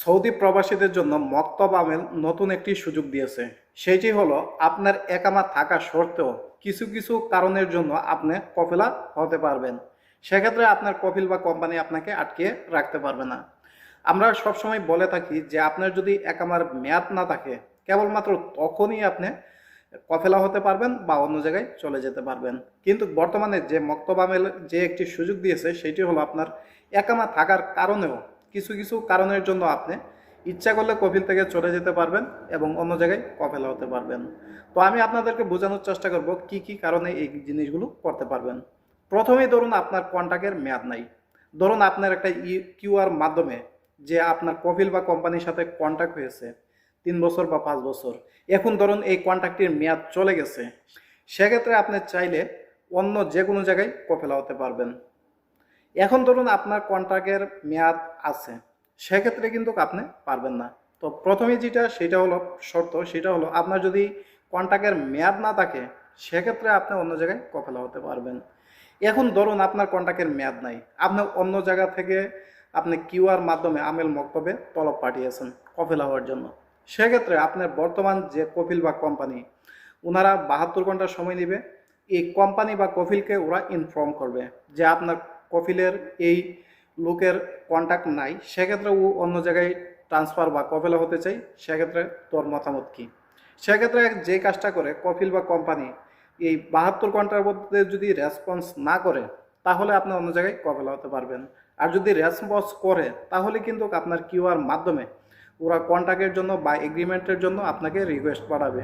Saudi প্রবাসীদের জন্য মক্তব আমেল নতুন একটি সুযোগ দিয়েছে। সেটি হলো, আপনার একামা থাকা সত্ত্বেও কিছু কিছু কারণের জন্য আপনি কফিলা হতে পারবেন। সেক্ষেত্রে আপনার কফিল বা কোম্পানি আপনাকে আটকে রাখতে পারবে না। আমরা সবসময় বলে থাকি যে, আপনার যদি একামার মেয়াদ না থাকে, কেবলমাত্র তখনই আপনি কফেলা হতে পারবেন বা অন্য জায়গায় চলে যেতে পারবেন। কিন্তু বর্তমানে যে মক্তব আমেল যে একটি সুযোগ দিয়েছে সেটি হলো আপনার একামা থাকার কারণেও কিছু কিছু কারণের জন্য আপনি ইচ্ছা করলে কফিল থেকে চলে যেতে পারবেন এবং অন্য জায়গায় কফেলা হতে পারবেন। তো আমি আপনাদেরকে বোঝানোর চেষ্টা করব কি কি কারণে এই জিনিসগুলো করতে পারবেন। প্রথমেই ধরুন আপনার কন্ট্যাক্টের মেয়াদ নাই। ধরুন আপনার একটা ই কিউআর মাধ্যমে যে আপনার কফিল বা কোম্পানির সাথে কন্ট্যাক্ট হয়েছে তিন বছর বা পাঁচ বছর। এখন ধরুন এই কন্ট্রাক্টের মেয়াদ চলে গেছে। সেক্ষেত্রে আপনি চাইলে অন্য যে কোনো জায়গায় কফেলা হতে পারবেন। এখন ধরুন আপনার কন্ট্রাক্টের মেয়াদ আছে, সেক্ষেত্রে কিন্তু আপনি পারবেন না। তো প্রথমে যেটা, সেটা হলো শর্ত, সেটা হলো আপনার যদি কন্ট্রাক্টের মেয়াদ না থাকে, সেক্ষেত্রে আপনি অন্য জায়গায় কফেলা হতে পারবেন। এখন ধরুন আপনার কন্ট্রাক্টের মেয়াদ নাই, আপনি অন্য জায়গা থেকে আপনি কিউআর মাধ্যমে আমেল মক্তবে তলব পাঠিয়েছেন কফেলা হওয়ার জন্য। সেক্ষেত্রে আপনার বর্তমান যে কপিল বা কোম্পানি ওনারা বাহাত্তর ঘণ্টা সময় নেবে, এই কোম্পানি বা কফিলকে ওরা ইনফর্ম করবে যে আপনার কফিলের এই লোকের কন্ট্যাক্ট নাই, সেক্ষেত্রে ও অন্য জায়গায় ট্রান্সফার বা কফেলা হতে চাই, সেক্ষেত্রে তোর মতামত কী? সেক্ষেত্রে যে কাজটা করে কফিল বা কোম্পানি এই বাহাত্তর ঘণ্টার মধ্যে যদি রেসপন্স না করে, তাহলে আপনি অন্য জায়গায় কফেলা হতে পারবেন। আর যদি রেসপন্স করে, তাহলে কিন্তু আপনার কিউআর মাধ্যমে ওরা কন্ট্রাক্টের জন্য বা এগ্রিমেন্টের জন্য আপনাকে রিকোয়েস্ট পাঠাবে।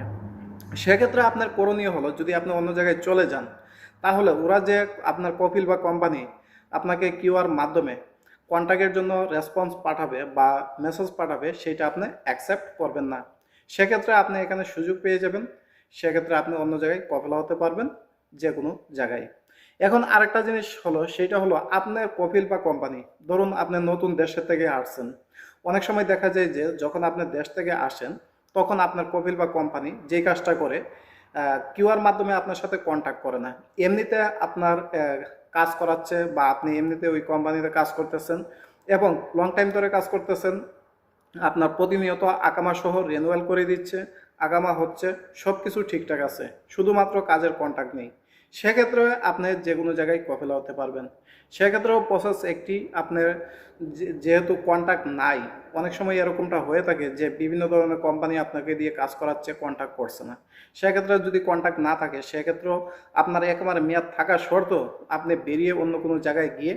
সেক্ষেত্রে আপনার করণীয় হলো, যদি আপনি অন্য জায়গায় চলে যান, তাহলে ওরা যে আপনার কপিল বা কোম্পানি আপনাকে কিউআর মাধ্যমে কন্ট্রাক্টের জন্য রেসপন্স পাঠাবে বা মেসেজ পাঠাবে, সেটা আপনি অ্যাকসেপ্ট করবেন না। সেক্ষেত্রে আপনি এখানে সুযোগ পেয়ে যাবেন। সেক্ষেত্রে আপনি অন্য জায়গায় কফেলা হতে পারবেন যে কোনো জায়গায়। এখন আরেকটা জিনিস হলো, সেটা হলো আপনার কপিল বা কোম্পানি, ধরুন আপনি নতুন দেশের থেকে আসছেন। অনেক সময় দেখা যায় যে, যখন আপনি দেশ থেকে আসেন, তখন আপনার কপিল বা কোম্পানি যে কাজটা করে কিউআর মাধ্যমে আপনার সাথে কন্ট্যাক্ট করে না। এমনিতে আপনার কাজ করাচ্ছে বা আপনি এমনিতে ওই কোম্পানিতে কাজ করতেছেন এবং লং টাইম ধরে কাজ করতেছেন, আপনার প্রতিনিয়ত আকামা সহ রেনুয়াল করে দিচ্ছে, আগামা হচ্ছে সব কিছু ঠিকঠাক আছে, শুধুমাত্র কাজের কন্ট্যাক্ট নেই। সেক্ষেত্রে আপনি যে কোনো জায়গায় কফেলা হতে পারবেন। সেক্ষেত্রেও প্রসেস একটি, আপনার যেহেতু কন্ট্যাক্ট নাই, অনেক সময় এরকমটা হয়ে থাকে যে, বিভিন্ন ধরনের কোম্পানি আপনাকে দিয়ে কাজ করাচ্ছে কন্ট্যাক্ট করছে না। সেক্ষেত্রে যদি কন্ট্যাক্ট না থাকে, সেক্ষেত্রেও আপনার একেবারে মেয়াদ থাকা শর্ত আপনি বেরিয়ে অন্য কোনো জায়গায় গিয়ে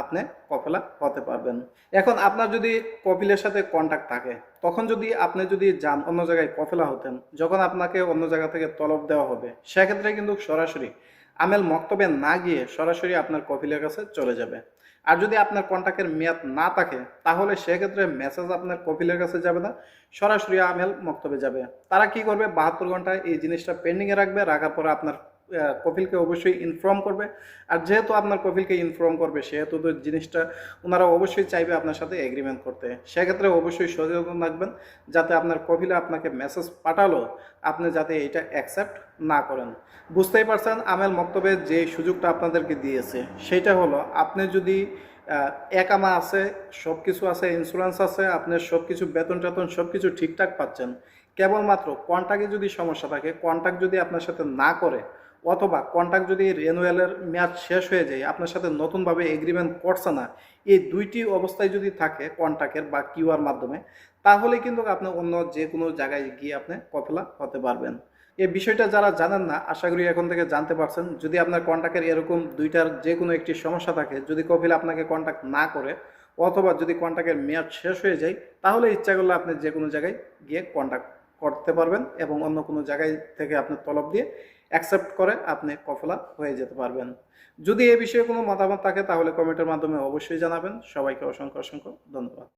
আপনি কফেলা হতে পারবেন। এখন আপনার যদি কপিলের সাথে কন্ট্যাক্ট থাকে, তখন যদি আপনি যদি যান অন্য জায়গায় কফেলা হতেন, যখন আপনাকে অন্য জায়গা থেকে তলব দেওয়া হবে, সেক্ষেত্রে কিন্তু সরাসরি আমেল মক্তবে না গিয়ে সরাসরি আপনার কফিলের কাছে চলে যাবে। আর যদি আপনার কন্ট্যাক্টের মেয়াদ না থাকে, তাহলে সেক্ষেত্রে মেসেজ আপনার কপিলের কাছে যাবে না, সরাসরি আমেল মক্তবে যাবে। তারা কি করবে? বাহাত্তর ঘন্টায় এই জিনিসটা পেন্ডিংয়ে রাখবে, রাখার পরে আপনার কপিলকে অবশ্যই ইনফর্ম করবে। আর যেহেতু আপনার কপিলকে ইনফর্ম করবে, সেহেতু জিনিসটা ওনারা অবশ্যই চাইবে আপনার সাথে এগ্রিমেন্ট করতে। সেক্ষেত্রে অবশ্যই সচেতন থাকবেন, যাতে আপনার কপিলে আপনাকে মেসেজ পাঠালো আপনি যাতে এটা অ্যাকসেপ্ট না করেন। বুঝতেই পারছেন আমেল মক্তবে যে সুযোগটা আপনাদেরকে দিয়েছে, সেটা হলো আপনি যদি একামা আছে সব কিছু আছে ইন্স্যুরেন্স আছে আপনার সব কিছু বেতন টেতন সব কিছু ঠিকঠাক পাচ্ছেন, কেবলমাত্র কন্ট্যাক্টে যদি সমস্যা থাকে কন্ট্যাক্ট যদি আপনার সাথে না করে অথবা কন্ট্যাক্ট যদি রেনুয়ালের মেয়াদ শেষ হয়ে যায়, আপনার সাথে নতুনভাবে এগ্রিমেন্ট করছে না, এই দুইটি অবস্থায় যদি থাকে কন্ট্যাক্টের বা কিউআর মাধ্যমে, তাহলে কিন্তু আপনি অন্য যে কোনো জায়গায় গিয়ে আপনি কফেলা হতে পারবেন। এই বিষয়টা যারা জানেন না, আশা করি এখন থেকে জানতে পারছেন, যদি আপনার কন্ট্যাক্টের এরকম দুইটার যে কোনো একটি সমস্যা থাকে, যদি কপিল আপনাকে কন্ট্যাক্ট না করে, অথবা যদি কন্ট্যাক্টের মেয়াদ শেষ হয়ে যায়, তাহলে ইচ্ছা করলে আপনি যে কোনো জায়গায় গিয়ে কন্ট্যাক্ট করতে পারবেন এবং অন্য কোনো জায়গায় থেকে আপনি তলব দিয়ে অ্যাকসেপ্ট করে আপনি কফলা হয়ে যেতে পারবেন। যদি এ বিষয়ে কোনো মতামত থাকে তাহলে কমেন্টের মাধ্যমে অবশ্যই জানাবেন। সবাইকে অসংখ্য অসংখ্য ধন্যবাদ।